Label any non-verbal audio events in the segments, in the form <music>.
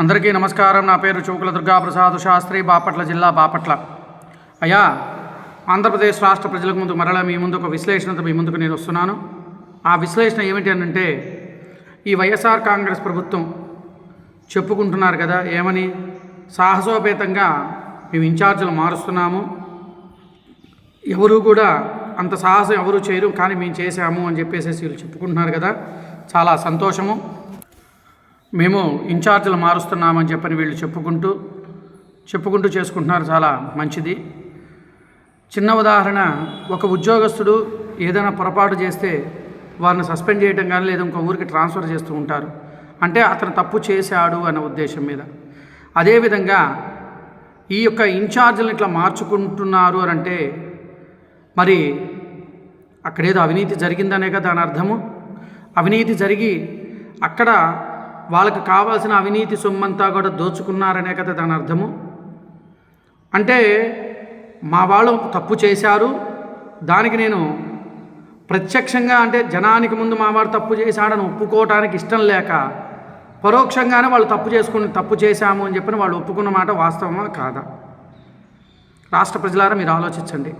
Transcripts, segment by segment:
అందరికీ నమస్కారం. నా పేరు చూకుల దుర్గాప్రసాద్ శాస్త్రి బాపట్ల జిల్లా బాపట్ల. అయ్యా ఆంధ్రప్రదేశ్ రాష్ట్ర ప్రజలకు ముందు మరలా మీ ముందు ఒక విశ్లేషణతో మీ ముందుకు నేను వస్తున్నాను. ఆ విశ్లేషణ ఏమిటి అని అంటే ఈ వైఎస్ఆర్ కాంగ్రెస్ ప్రభుత్వం చెప్పుకుంటున్నారు కదా ఏమని? సాహసోపేతంగా మేము ఇన్ఛార్జీలు మారుస్తున్నాము. ఎవరు కూడా అంత సాహసం ఎవరు చేయరు కానీ మేము చేశాము అని చెప్పేసి వీళ్ళు చెప్పుకుంటున్నారు కదా. చాలా సంతోషము. మేము ఇన్ఛార్జీలు మారుస్తున్నామని చెప్పని వీళ్ళు చెప్పుకుంటూ చెప్పుకుంటూ చేసుకుంటున్నారు చాలా మంచిది. చిన్న ఉదాహరణ ఒక ఉద్యోగస్తుడు ఏదైనా పొరపాటు చేస్తే వారిని సస్పెండ్ చేయడం కానీ లేదా ఇంకో ఊరికి ట్రాన్స్ఫర్ చేస్తూ ఉంటారు. అంటే అతను తప్పు చేశాడు అన్న ఉద్దేశం మీద. అదేవిధంగా ఈ యొక్క ఇన్ఛార్జీలను ఇట్లా మార్చుకుంటున్నారు అని అంటే మరి అక్కడేదో అవినీతి జరిగిందనే కదా దాని అర్థము. అవినీతి జరిగి అక్కడ వాళ్ళకి కావాల్సిన అవినీతి సొమ్మంతా కూడా దోచుకున్నారనే కదా దాని అర్థము. అంటే మా వాళ్ళు తప్పు చేశారు దానికి నేను ప్రత్యక్షంగా అంటే జనానికి ముందు మా వారు తప్పు చేశాడని ఒప్పుకోవటానికి ఇష్టం లేక పరోక్షంగానే వాళ్ళు తప్పు చేసుకుని తప్పు చేశాము అని చెప్పిన వాళ్ళు ఒప్పుకున్న మాట వాస్తవమా కాదా? రాష్ట్ర ప్రజలారా మీరు ఆలోచించండి.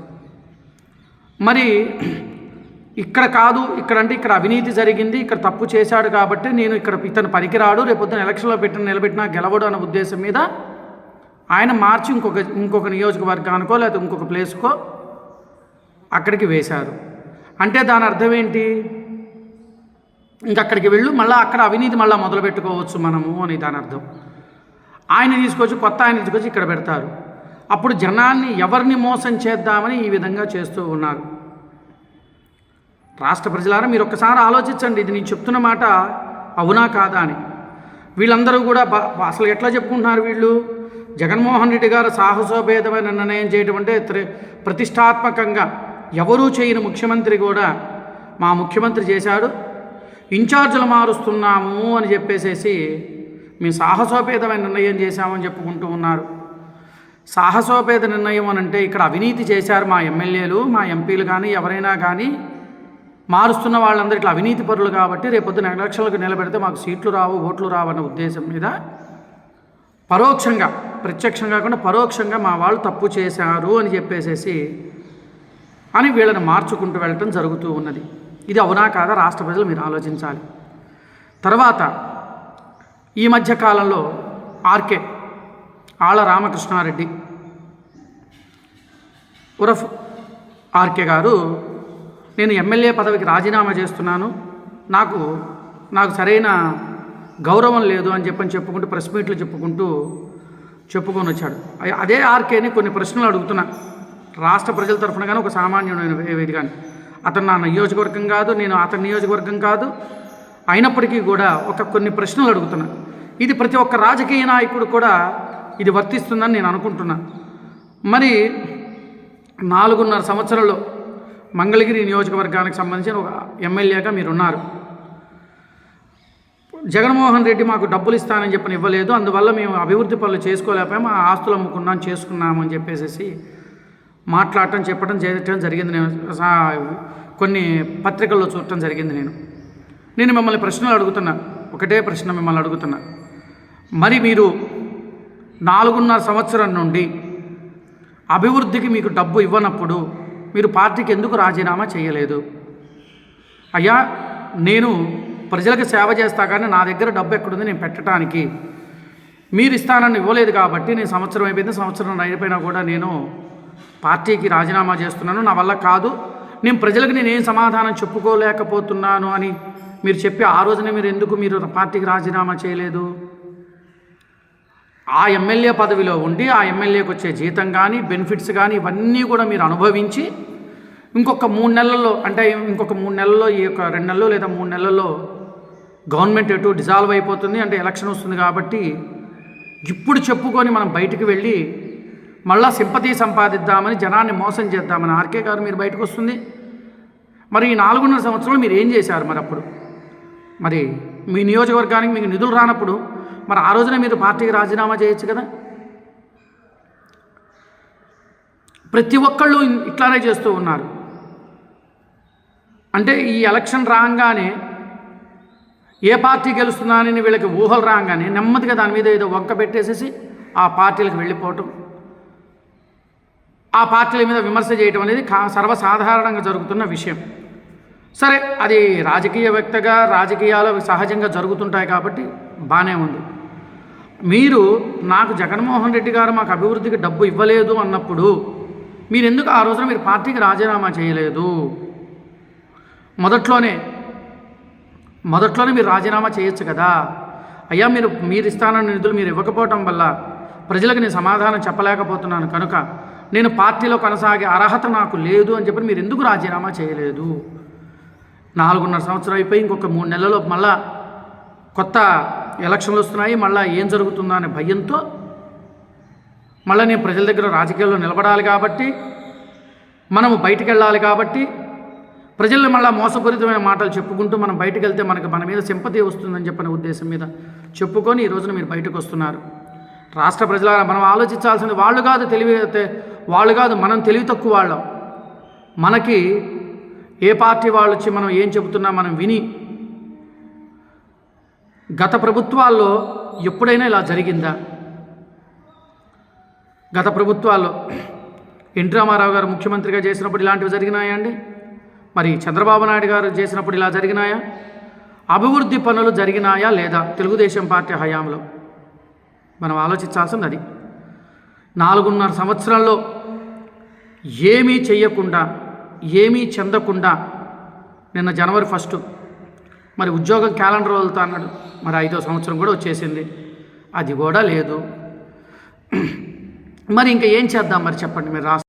మరి ఇక్కడ కాదు ఇక్కడ అంటే ఇక్కడ అవినీతి జరిగింది ఇక్కడ తప్పు చేశాడు కాబట్టి నేను ఇక్కడ ఇతను పనికిరాడు రేపొద్దున ఎలక్షన్లో పెట్టిన నిలబెట్టినా గెలవడు అనే ఉద్దేశం మీద ఆయన మార్చి ఇంకొక ఇంకొక నియోజకవర్గానికో లేకపోతే ఇంకొక ప్లేస్కో అక్కడికి వేశారు. అంటే దాని అర్థం ఏంటి? ఇంకక్కడికి వెళ్ళు మళ్ళీ అక్కడ అవినీతి మళ్ళీ మొదలు పెట్టుకోవచ్చు మనము అని దాని అర్థం. ఆయన తీసుకొచ్చి కొత్త ఆయన తీసుకొచ్చి ఇక్కడ పెడతారు. అప్పుడు జనాన్ని ఎవరిని మోసం చేద్దామని ఈ విధంగా చేస్తూ ఉన్నారు? రాష్ట్ర ప్రజలారా మీరు ఒక్కసారి ఆలోచించండి. ఇది నేను చెప్తున్న మాట అవునా కాదా అని. వీళ్ళందరూ కూడా అసలు ఎట్లా చెప్పుకుంటున్నారు వీళ్ళు? జగన్మోహన్ రెడ్డి గారు సాహసోపేతమైన నిర్ణయం చేయడం అంటే త్రి- ప్రతిష్టాత్మకంగా ఎవరూ చేయని ముఖ్యమంత్రి కూడా మా ముఖ్యమంత్రి చేశాడు. ఇన్ఛార్జీలు మారుస్తున్నాము అని చెప్పేసేసి మేము సాహసోపేతమైన నిర్ణయం చేశామని చెప్పుకుంటూ ఉన్నారు. సాహసోపేత నిర్ణయం అని అంటే ఇక్కడ అవినీతి చేశారు మా ఎమ్మెల్యేలు మా ఎంపీలు కానీ ఎవరైనా కానీ మారుస్తున్న వాళ్ళందరూ ఇట్లా అవినీతి పరులు కాబట్టి రేపొద్దున ఎలక్షన్లకు నిలబెడితే మాకు సీట్లు రావు ఓట్లు రావు అన్న ఉద్దేశం మీద పరోక్షంగా ప్రత్యక్షంగా కాకుండా పరోక్షంగా మా వాళ్ళు తప్పు చేశారు అని చెప్పేసేసి అని వీళ్ళని మార్చుకుంటూ వెళ్ళటం జరుగుతూ ఉన్నది. ఇది అవునా కాదా? రాష్ట్ర ప్రజలు మీరు ఆలోచించాలి. తర్వాత ఈ మధ్య కాలంలో ఆర్కే ఆళ్ళ రామకృష్ణారెడ్డి ఉరఫ్ ఆర్కే గారు నేను ఎమ్మెల్యే పదవికి రాజీనామా చేస్తున్నాను. నాకు నాకు సరైన గౌరవం లేదు అని చెప్పని చెప్పుకుంటూ ప్రెస్ మీట్లు చెప్పుకుంటూ చెప్పుకొని వచ్చాడు. అదే ఆర్కేని కొన్ని ప్రశ్నలు అడుగుతున్నా. రాష్ట్ర ప్రజల తరఫున కానీ ఒక సామాన్యుడైన వే- ఇది కానీ అతను నా నియోజకవర్గం కాదు నేను అతని నియోజకవర్గం కాదు. అయినప్పటికీ కూడా ఒక కొన్ని ప్రశ్నలు అడుగుతున్నా. ఇది ప్రతి ఒక్క రాజకీయ నాయకుడు కూడా ఇది వర్తిస్తుందని నేను అనుకుంటున్నా. మరి నాలుగున్నర సంవత్సరంలో మంగళగిరి నియోజకవర్గానికి సంబంధించిన ఒక ఎమ్మెల్యేగా మీరు ఉన్నారు జగన్మోహన్ రెడ్డి మాకు డబ్బులు ఇస్తానని చెప్పని ఇవ్వలేదు. అందువల్ల మేము అభివృద్ధి పనులు చేసుకోలేకపోయాము ఆ ఆస్తులు అమ్ముకున్నాం చేసుకున్నాము అని చెప్పేసి మాట్లాడటం చెప్పడం చేయటం జరిగింది. నేను కొన్ని పత్రికల్లో చూడటం జరిగింది నేను. నేను మిమ్మల్ని ప్రశ్నలు అడుగుతున్నా. ఒకటే ప్రశ్న మిమ్మల్ని అడుగుతున్నా. మరి మీరు నాలుగున్నర సంవత్సరం నుండి అభివృద్ధికి మీకు డబ్బు ఇవ్వనప్పుడు మీరు పార్టీకి ఎందుకు రాజీనామా చేయలేదు? అయ్యా నేను ప్రజలకు సేవ చేస్తా కానీ నా దగ్గర డబ్బు ఎక్కడుంది నేను పెట్టడానికి మీరు ఇస్తానని ఇవ్వలేదు కాబట్టి నేను సంవత్సరం అయిపోయింది సంవత్సరం అయిపోయినా కూడా నేను పార్టీకి రాజీనామా చేస్తున్నాను. నా వల్ల కాదు. నేను ప్రజలకు నేను ఏం సమాధానం చెప్పుకోలేకపోతున్నాను అని మీరు చెప్పి ఆ రోజునే మీరు ఎందుకు మీరు పార్టీకి రాజీనామా చేయలేదు? ఆ ఎమ్మెల్యే పదవిలో ఉండి ఆ ఎమ్మెల్యేకి వచ్చే జీతం కానీ బెనిఫిట్స్ కానీ ఇవన్నీ కూడా మీరు అనుభవించి ఇంకొక మూడు నెలల్లో అంటే ఇంకొక మూడు నెలల్లో ఈ యొక్క రెండు నెలల్లో లేదా మూడు నెలల్లో గవర్నమెంట్ ఎటు డిజాల్వ్ అయిపోతుంది అంటే ఎలక్షన్ వస్తుంది కాబట్టి ఇప్పుడు చెప్పుకొని మనం బయటికి వెళ్ళి మళ్ళా సింపతి సంపాదిద్దామని జనాన్ని మోసం చేద్దామని ఆర్కే గారు మీరు బయటకు వస్తుంది. మరి ఈ నాలుగున్నర సంవత్సరాలు మీరు ఏం చేశారు మరి అప్పుడు? మరి మీ నియోజకవర్గానికి మీకు నిధులు రానప్పుడు మరి ఆ రోజున మీరు పార్టీకి రాజీనామా చేయొచ్చు కదా? ప్రతి ఒక్కళ్ళు ఇట్లానే చేస్తూ ఉన్నారు. అంటే ఈ ఎలక్షన్ రాగానే ఏ పార్టీ గెలుస్తుందని వీళ్ళకి ఊహలు రాగానే నెమ్మదిగా దాని మీద ఏదో వంక పెట్టేసేసి ఆ పార్టీలకు వెళ్ళిపోవటం ఆ పార్టీల మీద విమర్శ చేయటం అనేది కా సర్వసాధారణంగా జరుగుతున్న విషయం. సరే అది రాజకీయ వ్యక్తగా రాజకీయాలు సహజంగా జరుగుతుంటాయి కాబట్టి బాగానే ఉంది. మీరు నాకు జగన్మోహన్ రెడ్డి గారు మాకు అభివృద్ధికి డబ్బు ఇవ్వలేదు అన్నప్పుడు మీరు ఎందుకు ఆ రోజున మీరు పార్టీకి రాజీనామా చేయలేదు? మొదట్లోనే మొదట్లోనే మీరు రాజీనామా చేయొచ్చు కదా. అయ్యా మీరు మీరు ఇస్తానన్న నిధులు మీరు ఇవ్వకపోవటం వల్ల ప్రజలకు నేను సమాధానం చెప్పలేకపోతున్నాను కనుక నేను పార్టీలో కొనసాగే అర్హత నాకు లేదు అని చెప్పి మీరు ఎందుకు రాజీనామా చేయలేదు? నాలుగున్నర సంవత్సరం అయిపోయి ఇంకొక మూడు నెలలో మళ్ళా కొత్త ఎలక్షన్లు వస్తున్నాయి మళ్ళీ ఏం జరుగుతుందో అనే భయంతో మళ్ళీ నేను ప్రజల దగ్గర రాజకీయాల్లో నిలబడాలి కాబట్టి మనము బయటికి వెళ్ళాలి కాబట్టి ప్రజల్ని మళ్ళీ మోసపూరితమైన మాటలు చెప్పుకుంటూ మనం బయటకు వెళ్తే మనకు మన మీద సింపతి వస్తుందని చెప్పిన ఉద్దేశం మీద చెప్పుకొని ఈ రోజున మీరు బయటకు వస్తున్నారు. రాష్ట్ర ప్రజల మనం ఆలోచించాల్సింది వాళ్ళు కాదు తెలివి వాళ్ళు కాదు మనం తెలివి తక్కువ వాళ్ళం. మనకి ఏ పార్టీ వాళ్ళు వచ్చి మనం ఏం చెబుతున్నా మనం విని గత ప్రభుత్వాల్లో ఎప్పుడైనా ఇలా జరిగిందా? గత ప్రభుత్వాల్లో ఎన్టీ రామారావు గారు ముఖ్యమంత్రిగా చేసినప్పుడు ఇలాంటివి జరిగినాయా అండి? మరి చంద్రబాబు నాయుడు గారు చేసినప్పుడు ఇలా జరిగినాయా? అభివృద్ధి పనులు జరిగినాయా లేదా తెలుగుదేశం పార్టీ హయాంలో? మనం ఆలోచించాల్సింది అది నాలుగున్నర సంవత్సరాల్లో ఏమీ చెయ్యకుండా ఏమీ చెందకుండా నిన్న జనవరి ఫస్ట్ మరి ఉద్యోగం క్యాలెండర్ వదులుతా అన్నాడు. మరి ఐదో సంవత్సరం కూడా వచ్చేసింది. అది కూడా లేదు. <clears throat> మరి ఇంకా ఏం చేద్దాం మరి చెప్పండి మీరు రాష్ట్ర